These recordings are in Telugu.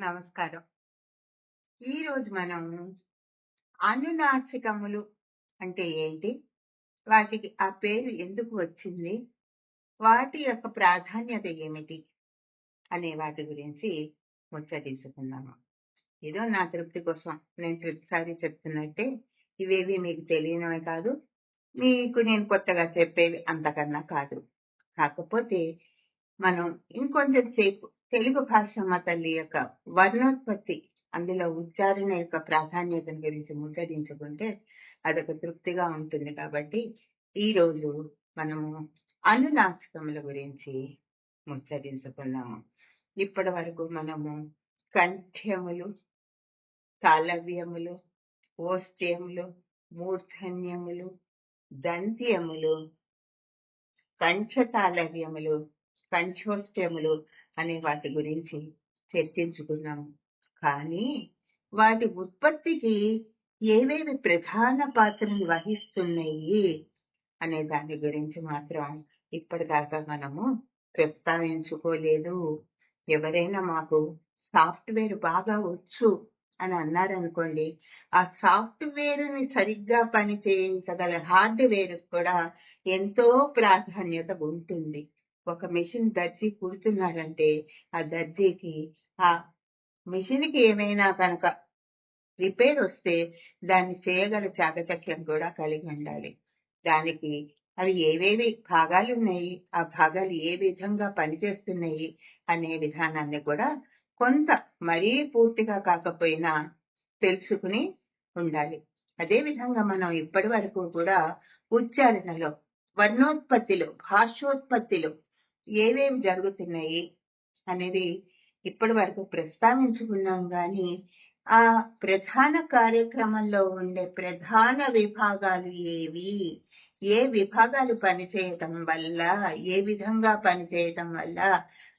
నమస్కారం. ఈరోజు మనం అనునాసికములు అంటే ఏంటి? వాటికి ఆ పేరు ఎందుకు వచ్చింది? వాటి యొక్క ప్రాధాన్యత ఏమిటి? అనే వాటి గురించి ముచ్చటించుకుందాము ఏదో నా తృప్తి కోసం నేను ప్రతిసారి చెప్తున్నట్టే ఇవేవి మీకు తెలియనివే కాదు. మీకు నేను కొత్తగా చెప్పేవి అంతకన్నా కాదు. కాకపోతే మనం ఇంకొంచెం సేపు తెలుగు భాష మా తల్లి యొక్క వర్ణోత్పత్తి అందులో ఉచ్చారణ యొక్క ప్రాధాన్యతను గురించి ముచ్చటించుకుంటే అదొక తృప్తిగా ఉంటుంది. కాబట్టి ఈ రోజు మనము అనునాసికముల గురించి ముచ్చటించుకుందాము. ఇప్పటి వరకు మనము కంఠ్యములు తాళవ్యములు ఓష్ట్యములు మూర్ధన్యములు దంత్యములు కంఠతాళవ్యములు కంఠోష్ట్యములు అనే వాటి గురించి చర్చించుకున్నాము. కానీ వాటి ఉత్పత్తికి ఏవేవి ప్రధాన పాత్రలు వహిస్తున్నాయి అనే దాని గురించి మాత్రం ఇప్పటిదాకా మనము ప్రస్తావించుకోలేదు. ఎవరైనా మాకు సాఫ్ట్వేర్ బాగా వచ్చు అని అన్నారనుకోండి ఆ సాఫ్ట్వేర్ని సరిగ్గా పని చేయించగల హార్డ్వేర్ కూడా ఎంతో ప్రాధాన్యత ఉంటుంది. ఒక మిషన్ దర్జీ కుడుతున్నాడంటే ఆ దర్జీకి ఆ మిషన్కి ఏమైనా కనుక రిపేర్ వస్తే దాన్ని చేయగల చాకచక్యం కూడా కలిగి ఉండాలి. దానికి అవి ఏవేవి భాగాలు ఉన్నాయి ఆ భాగాలు ఏ విధంగా పనిచేస్తున్నాయి అనే విధానాన్ని కూడా కొంత మరీ పూర్తిగా కాకపోయినా తెలుసుకుని ఉండాలి. అదే విధంగా మనం ఇప్పటి వరకు కూడా ఉచ్చారణలో వర్ణోత్పత్తిలో భాషోత్పత్తిలో ఏవేవి జరుగుతున్నాయి అనేది ఇప్పటి వరకు ప్రస్తావించుకున్నాం గాని ఆ ప్రధాన కార్యక్రమంలో ఉండే ప్రధాన విభాగాలు ఏవి? ఏ విభాగాలు పనిచేయటం వల్ల ఏ విధంగా పనిచేయటం వల్ల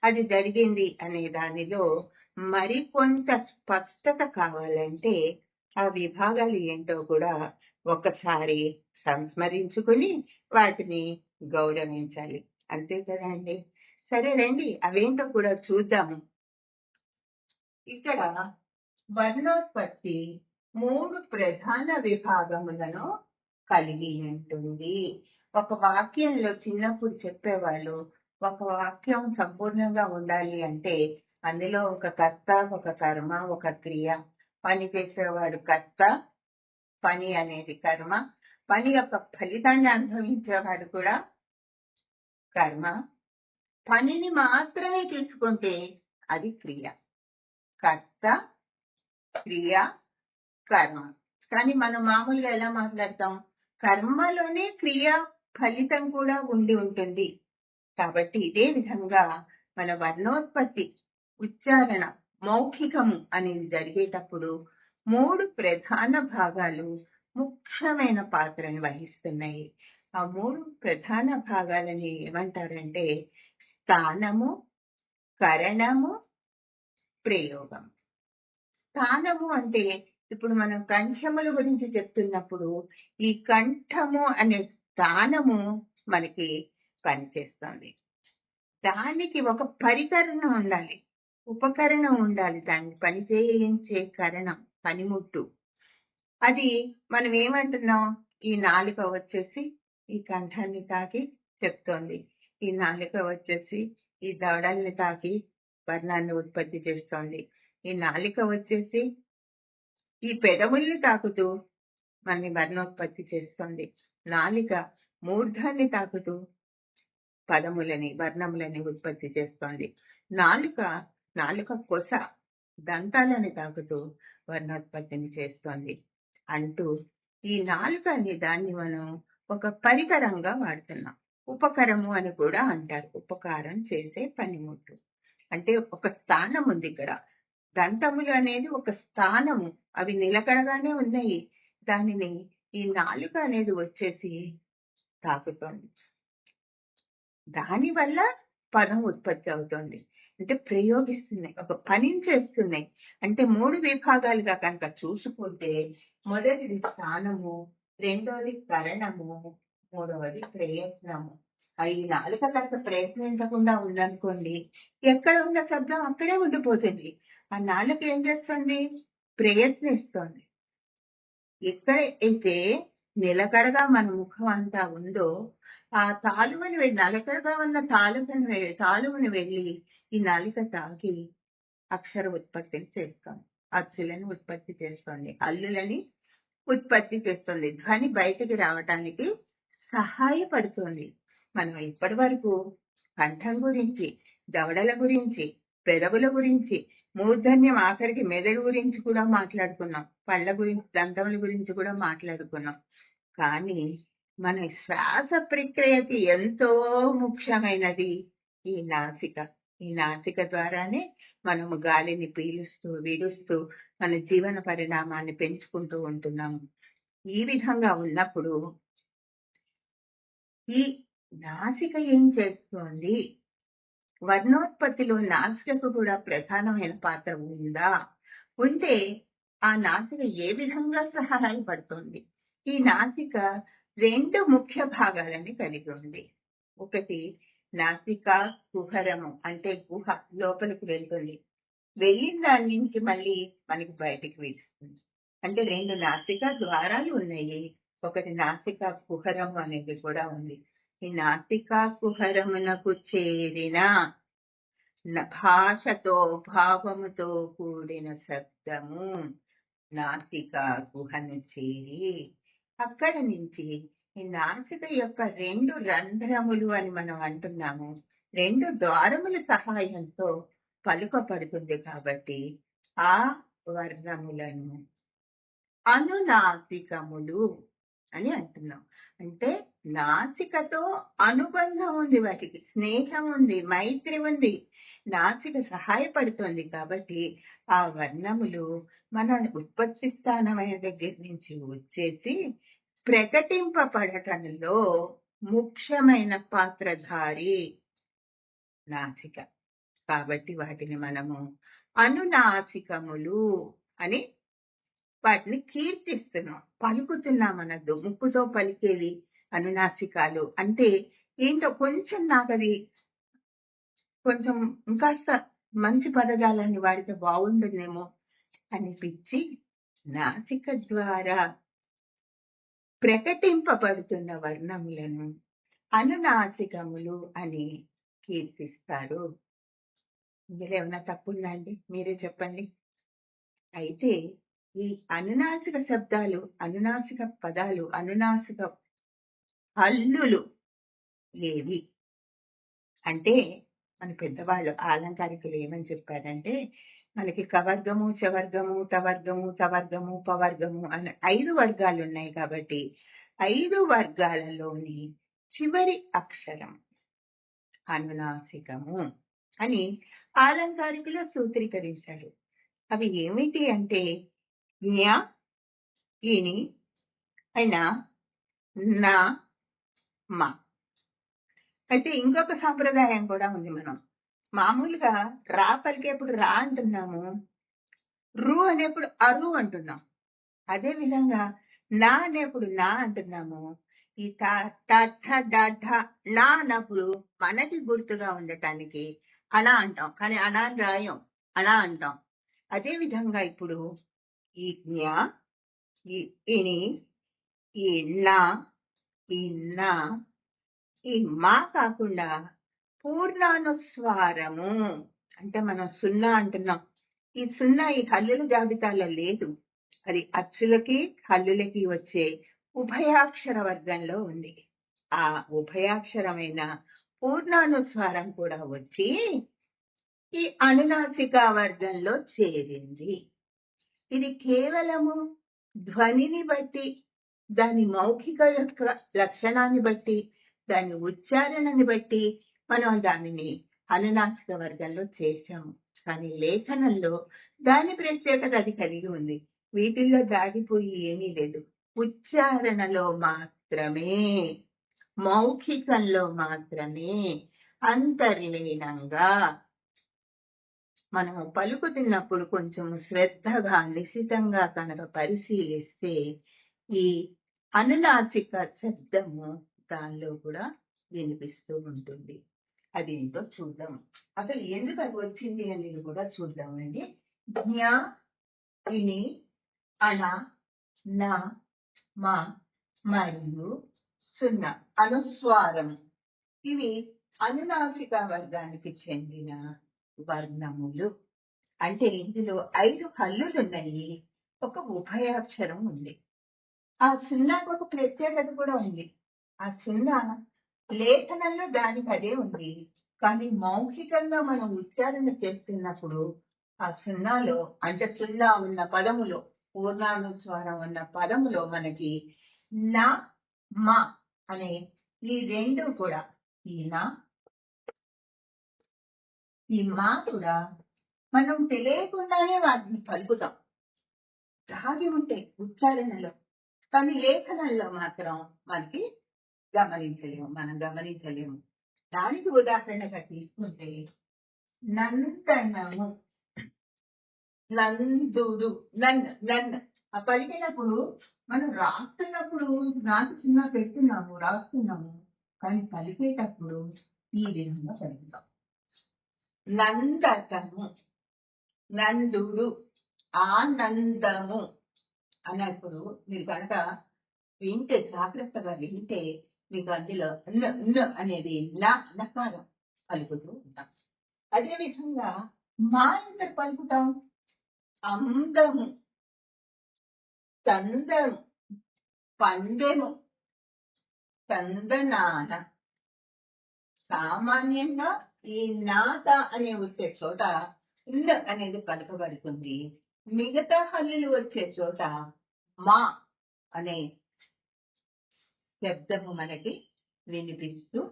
అది జరిగింది అనే దానిలో మరికొంత స్పష్టత కావాలంటే ఆ విభాగాలు ఏంటో కూడా ఒకసారి సంస్మరించుకుని వాటిని గౌరవించాలి. అంతే కదండి. సరే రండి అవేంటో కూడా చూద్దాము. ఇక్కడ వర్ణోత్పత్తి మూడు ప్రధాన విభాగములను కలిగి ఉంటుంది. ఒక వాక్యంలో చిన్నప్పుడు చెప్పేవాళ్ళు ఒక వాక్యం సంపూర్ణంగా ఉండాలి అంటే అందులో ఒక కర్త ఒక కర్మ ఒక క్రియ. పని చేసేవాడు కర్త పని అనేది కర్మ. పని యొక్క ఫలితాన్ని అనుభవించేవాడు కూడా కర్మ పనిని మాత్రమే తీసుకుంటే అది క్రియ. కర్త క్రియ కర్మ. కానీ మనం మామూలుగా ఎలా మాట్లాడతాం? కర్మలోనే క్రియ ఫలితం కూడా ఉండి ఉంటుంది. కాబట్టి ఇదే విధంగా మన వర్ణోత్పత్తి ఉచ్చారణ మౌఖికము అనేది జరిగేటప్పుడు మూడు ప్రధాన భాగాలు ముఖ్యమైన పాత్రను వహిస్తున్నాయి. ఆ మూడు ప్రధాన భాగాలని ఏమంటారంటే స్థానము కరణము ప్రయోగం. స్థానము అంటే ఇప్పుడు మనం కంఠముల గురించి చెప్తున్నప్పుడు ఈ కంఠము అనే స్థానము మనకి పనిచేస్తుంది. దానికి ఒక పరికరణం ఉండాలి. ఉపకరణం ఉండాలి. దాన్ని పనిచేయించే కరణం పనిముట్టు. అది మనం ఏమంటున్నాం? ఈ నాలుక వచ్చేసి ఈ కంఠాన్ని తాకి చెప్తోంది. ఈ నాలుక వచ్చేసి ఈ దవడల్ని తాకి వర్ణాన్ని ఉత్పత్తి చేస్తోంది. ఈ నాలిక వచ్చేసి ఈ పెదవుల్ని తాకుతూ మనని వర్ణోత్పత్తి చేస్తుంది. నాలిక మూర్ధాన్ని తాకుతూ పదములని వర్ణములని ఉత్పత్తి చేస్తోంది. నాలుక నాలుక కొస దంతాలని తాకుతూ వర్ణోత్పత్తిని చేస్తోంది. అంటూ ఈ నాలుక అనే దాన్ని మనం ఒక పరికరంగా వాడుతున్నాం. ఉపకరము అని కూడా అంటారు. ఉపకారం చేసే పనిముట్టు అంటే ఒక స్థానం ఉంది ఇక్కడ. దంతములు అనేది ఒక స్థానము. అవి నిలకడగానే ఉన్నాయి. దానిని ఈ నాలుక అనేది వచ్చేసి తాకుతోంది. దానివల్ల పదం ఉత్పత్తి అవుతోంది. అంటే ప్రయోగిస్తున్నాయి. ఒక పనిని చేస్తున్నాయి. అంటే మూడు విభాగాలుగా కనుక చూసుకుంటే మొదటిది స్థానము రెండోది కరణము మూడవది ప్రయత్నము. ఆ ఈ నాలుక కనుక ప్రయత్నించకుండా ఉందనుకోండి ఎక్కడ ఉన్న శబ్దం అక్కడే ఉండిపోతుంది. ఆ నాలుక ఏం చేస్తుంది? ప్రయత్నిస్తుంది. ఎక్కడ అయితే నిలకడగా మన ముఖం అంతా ఉందో ఆ తాలుమని వెళ్ళి నలకడగా ఉన్న తాలుకను తాలుమని వెళ్ళి ఈ నాలుక తాగి అక్షర ఉత్పత్తిని చేస్తాం. అచ్చులను ఉత్పత్తి చేస్తుంది అల్లులని ఉత్పత్తి చేస్తుంది. ధ్వని బయటికి రావటానికి సహాయపడుతుంది. మనం ఇప్పటి వరకు కంఠం గురించి దవడల గురించి పెదవుల గురించి మూర్ధన్యం ఆఖరికి మెదడు గురించి కూడా మాట్లాడుకున్నాం. పళ్ళ గురించి దంతముల గురించి కూడా మాట్లాడుకున్నాం. కానీ మన శ్వాస ప్రక్రియకి ఎంతో ముఖ్యమైనది ఈ నాసిక. ఈ నాసిక ద్వారానే మనము గాలిని పీలుస్తూ విడుస్తూ మన జీవన పరిణామాన్ని పెంచుకుంటూ ఉంటున్నాము. ఈ విధంగా ఉన్నప్పుడు ఈ నాసిక ఏం చేస్తోంది? వర్ణోత్పత్తిలో నాసికకు కూడా ప్రధానమైన పాత్ర ఉందా? ఉంటే ఆ నాసిక ఏ విధంగా సహాయపడుతుంది? ఈ నాసిక రెండు ముఖ్య భాగాలని కలిగి ఉంది. ఒకటి నాసిక కుహరము అంటే గుహ లోపలికి వెళ్తుంది. వెళ్ళిన దాని నుంచి మళ్ళీ మనకి బయటికి వీస్తుంది. అంటే రెండు నాసిక ద్వారాలు ఉన్నాయి. ఒకటి నాసిక కుహరం అనేది కూడా ఉంది. ఈ నాసిక కుహరమునకు చేరిన భాషతో భావముతో కూడిన శబ్దము నాసిక గుహను చేరి అక్కడ నుంచి ఈ నాసిక యొక్క రెండు రంధ్రములు అని మనం అంటున్నాము. రెండు ద్వారముల సహాయంతో పలుకపడుతుంది కాబట్టి ఆ వర్ణములను అనునాసికములు అని అంటున్నాం. అంటే నాసికతో అనుబంధం ఉంది వాటికి స్నేహం ఉంది మైత్రి ఉంది నాసిక సహాయపడుతుంది కాబట్టి ఆ వర్ణములు మన ఉత్పత్తి స్థానమైన దగ్గర నుంచి వచ్చేసి ప్రకటింపబడటంలో ముఖ్యమైన పాత్రధారి నాసిక. కాబట్టి వాటిని మనము అనునాసికములు అని వాటిని కీర్తిస్తున్నాం పలుకుతున్నాం అనద్దు. ముక్కుతో పలికేవి అనునాసికాలు. అంటే ఏంటో కొంచెం నాకది కొంచెం ఇంకాస్త మంచి పదజాలాన్ని వాడితే బాగుంటుందేమో అనిపించి నాసిక ద్వారా ప్రకటింపబడుతున్న వర్ణములను అనునాసికములు అని కీర్తిస్తారు. ఇందులో ఏమైనా తప్పుందా అండి మీరే చెప్పండి. అయితే ఈ అనునాసిక శబ్దాలు అనునాసిక పదాలు అనునాసిక హల్లులు ఏవి? అంటే మన పెద్దవాళ్ళు ఆలంకారికులు ఏమని చెప్పారంటే మనకి కవర్గము చవర్గము తవర్గము తవర్గము పవర్గము అనే ఐదు వర్గాలు ఉన్నాయి కాబట్టి ఐదు వర్గాలలోని చివరి అక్షరం అనునాసికము అని ఆలంకారికులు సూత్రీకరించారు. అవి ఏమిటి అంటే జ్ఞ ఇని అయినా నా మా. అయితే ఇంకొక సాంప్రదాయం కూడా ఉంది మనం. మామూలుగా రా పలికేప్పుడు రా అంటున్నాము. రు అనేప్పుడు అరు అంటున్నాం. అదే విధంగా నా అనేప్పుడు నా అంటున్నాము. ఈ నా అన్నప్పుడు మనకి గుర్తుగా ఉండటానికి అలా అంటాం. కానీ అలా రాయం. అలా అంటాం. అదే విధంగా ఇప్పుడు ఈ జ్ఞ ఈ ఇని ఈ నా ఈ నా ఈ మా కాకుండా పూర్ణానుస్వారము. అంటే మనం సున్నా అంటున్నాం. ఈ సున్నా ఈ హల్లుల జాబితాలో లేదు. అది అచ్చులకి హల్లులకి వచ్చే ఉభయాక్షర వర్గంలో ఉంది. ఆ ఉభయాక్షరమైన పూర్ణానుస్వారం కూడా వచ్చి ఈ అనునాసిక వర్గంలో చేరింది. ఇది కేవలము ధ్వనిని బట్టి దాని మౌఖిక యొక్క లక్షణాన్ని బట్టి దాని ఉచ్చారణని బట్టి మనం దానిని అనునాసిక వర్గంలో చేర్చాము కానీ లేఖనంలో దాని ప్రత్యేకత అది కలిగి ఉంది. వీటిల్లో దాగిపోయి ఏమీ లేదు. ఉచ్చారణలో మాత్రమే మౌఖికంలో మాత్రమే అంతర్లీనంగా. మనము పలుకుతున్నప్పుడు కొంచెం శ్రద్ధగా నిశితంగా కనుక పరిశీలిస్తే ఈ అనునాసిక శబ్దము దానిలో కూడా వినిపిస్తూ ఉంటుంది. అది ఏంటో చూద్దాం. అసలు ఎందుకు అది వచ్చింది అనేది కూడా చూద్దామండి. జ్ఞా ఇని అణ నా మ మరియు సున్నా అనుస్వారం. ఇవి అనునాసిక వర్గానికి చెందిన వర్ణములు. అంటే ఇందులో ఐదు ఉన్నాయి ఒక ఉభయాక్షరం ఉంది. ఆ సున్నాకు ఒక ప్రత్యేకత కూడా ఉంది. ఆ సున్నా లేఖనంలో దానికి అదే ఉంది. కానీ మౌఖికంగా మనం ఉచ్చారణ చేస్తున్నప్పుడు ఆ సున్నాలో అంటే సున్నా ఉన్న పదములో పూర్ణానుస్వారం ఉన్న పదములో మనకి నా మా అనే ఈ రెండు కూడా ఈ నా ఈ మా కూడా మనం తెలియకుండానే వాటిని పలుకుతాం. దాగి ఉంటే ఉచ్చారణలో కానీ లేఖనంలో మాత్రం మనకి గమనించలేము మనం గమనించలేము. దానికి ఉదాహరణగా తీసుకుంటే నందనము నందుడు నన్ను నన్ను ఆ పలికినప్పుడు మనం రాస్తున్నప్పుడు నాకు చిన్న పెడుతున్నాము రాస్తున్నాము. కానీ పలికేటప్పుడు ఈ విధంగా పలుకుతాం. నందతము నందుడు ఆనందము అన్నప్పుడు మీరు కనుక వింటే జాగ్రత్తగా వింటే మీకు అందులో న అనేది లా నకారం పలుకుతూ ఉంటాం. అదే విధంగా మా ఎక్కడ పలుకుతాం? అందము చందము పందెము చందనాన. సామాన్యంగా ఈ నాత అనే వచ్చే చోట న అనేది పలకబడుతుంది. మిగతా హల్లులు వచ్చే చోట మా అనే శబ్దము మనకి వినిపిస్తూ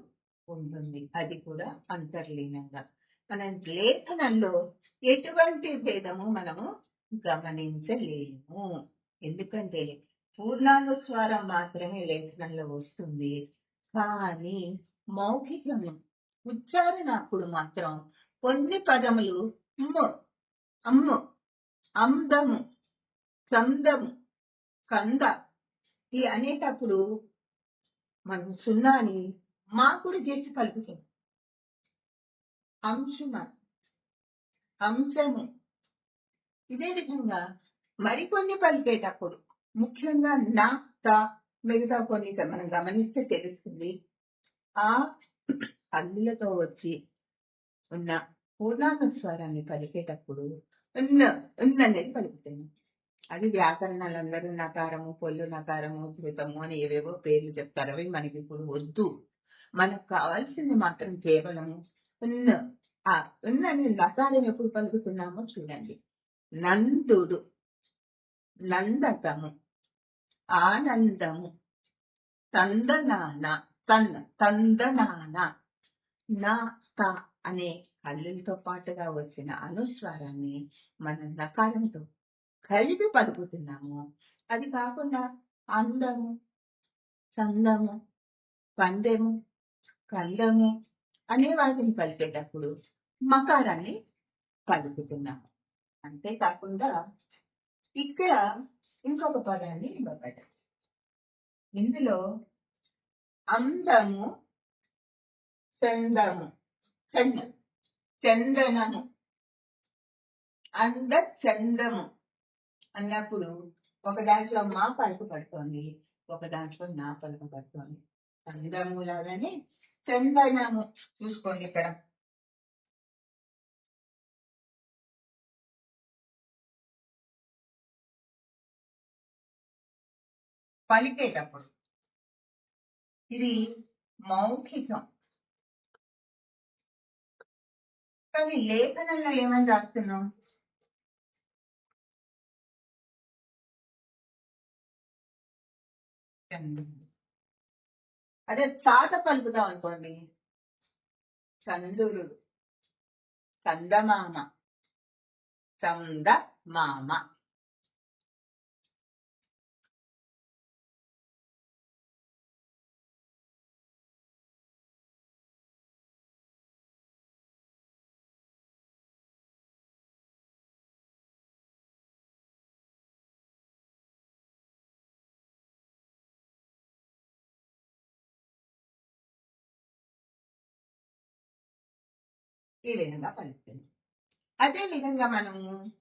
ఉంటుంది. అది కూడా అంతర్లీనంగా. మన లేఖనంలో ఎటువంటి భేదము మనము గమనించలేము. ఎందుకంటే పూర్ణానుస్వారం మాత్రమే లేఖనంలో వస్తుంది. కానీ మౌఖికము ఉచ్చారణ అప్పుడు మాత్రం కొన్ని పదములు అమ్ము అమ్ము అందము చందము కంద ఈ అనేటప్పుడు మనం సున్నాని మాకుడు చేసి పలుకుతాం అంశుమ అంశము. ఇదే విధంగా మరికొన్ని పలికేటప్పుడు ముఖ్యంగా నా త మిగతా కొన్ని మనం గమనిస్తే తెలుస్తుంది. ఆ అల్లులతో వచ్చి ఉన్న పూర్ణాంగ స్వరాన్ని పలికేటప్పుడు ఉన్న ఉన్న అనేది పలుకుతున్నాం అది వ్యాకరణాలందరూ నకారము పొల్లు నకారము ధృతము అని ఏవేవో పేర్లు చెప్తారు. అవి మనకి ఇప్పుడు వద్దు. మనకు కావాల్సింది మాత్రం కేవలము ఉన్న ఆ ఉన్న నకారం ఎప్పుడు పలుకుతున్నామో చూడండి. నందుడు నందతము ఆనందము తందనాన తన్ తందనాన నా త అనే కళ్ళులతో పాటుగా వచ్చిన అనుస్వారాన్ని మనం నకారంతో కలిపి పలుకుతున్నాము. అది కాకుండా అందము చందము పందెము కందము అనే వాటిని పలికేటప్పుడు మకారాన్ని పలుకుతున్నాము. అంతేకాకుండా ఇక్కడ ఇంకొక పదాన్ని ఇవ్వబడ్డ ఇందులో అందము చందము చంద చందనము అంద చందము అన్నప్పుడు ఒక దాంట్లో మా పలుకు పడుతోంది ఒక దాంట్లో నా పలుకు పడుతోంది. అందము లాగానే చందనము చూసుకోండి ఇక్కడ. పలికేటప్పుడు ఇది మౌఖికం. కానీ లేఖనంలో ఏమని రాస్తున్నాం? అదే చాట పలుకుదాం అనుకోండి. చందురుడు. చందమామ. చంద మామ ఈ విధంగా పలుకుతుంది అదే విధంగా మనము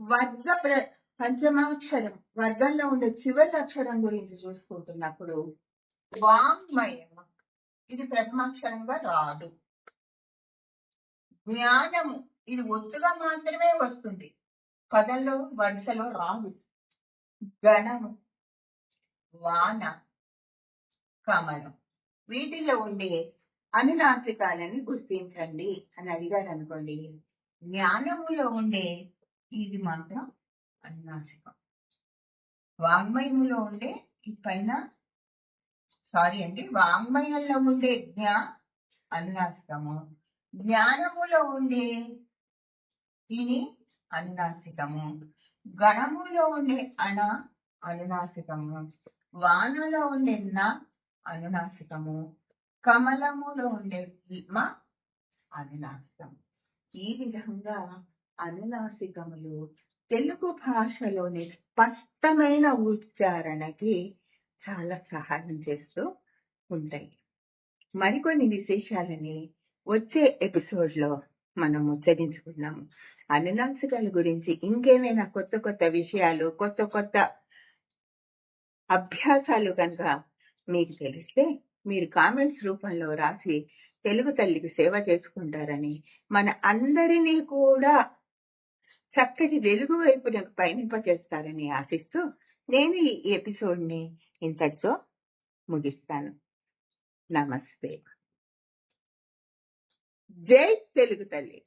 వర్గ ప్ర పంచమాక్షరం వర్గంలో ఉండే చివరి అక్షరం గురించి చూసుకుంటున్నప్పుడు వాంగ్మయం ఇది ప్రథమాక్షరంగా రాదు. జ్ఞానము ఇది ఒత్తుగా మాత్రమే వస్తుంది. పదంలో వరుసలో రాదు. గణము వాన కమలం వీటిలో ఉండే అనునాసికాలని గుర్తించండి అని అడిగారు అనుకోండి జ్ఞానములో ఉండే ఇది మాత్రం అనునాసికం వాంగ్మయములో ఉండే ఈ పైన సారీ అండి వాంగ్మయంలో ఉండే జ్ఞా అనునాసికము జ్ఞానములో ఉండే ఇని అనునాసికము గణములో ఉండే అణ అనునాసికము వానలో ఉండే నా అనునాసికము కమలములో ఉండే మా అనునాసికం ఈ విధంగా అనునాసికములు తెలుగు భాషలోని స్పష్టమైన ఉచ్చారణకి చాలా సహాయం చేస్తూ ఉంటాయి. మరికొన్ని విశేషాలని వచ్చే ఎపిసోడ్లో మనం ముచ్చరించుకుందాము అనునాసికల గురించి ఇంకేమైనా కొత్త కొత్త విషయాలు కొత్త కొత్త అభ్యాసాలు కనుక మీకు తెలిస్తే మీరు కామెంట్స్ రూపంలో రాసి తెలుగు తల్లికి సేవ చేసుకుంటారని మన అందరినీ కూడా చక్కటి వెలుగు వైపునకు పయనింపచేస్తారని ఆశిస్తూ నేను ఈ ఎపిసోడ్ని ఇంతటితో ముగిస్తాను. నమస్తే. జై తెలుగు తల్లి.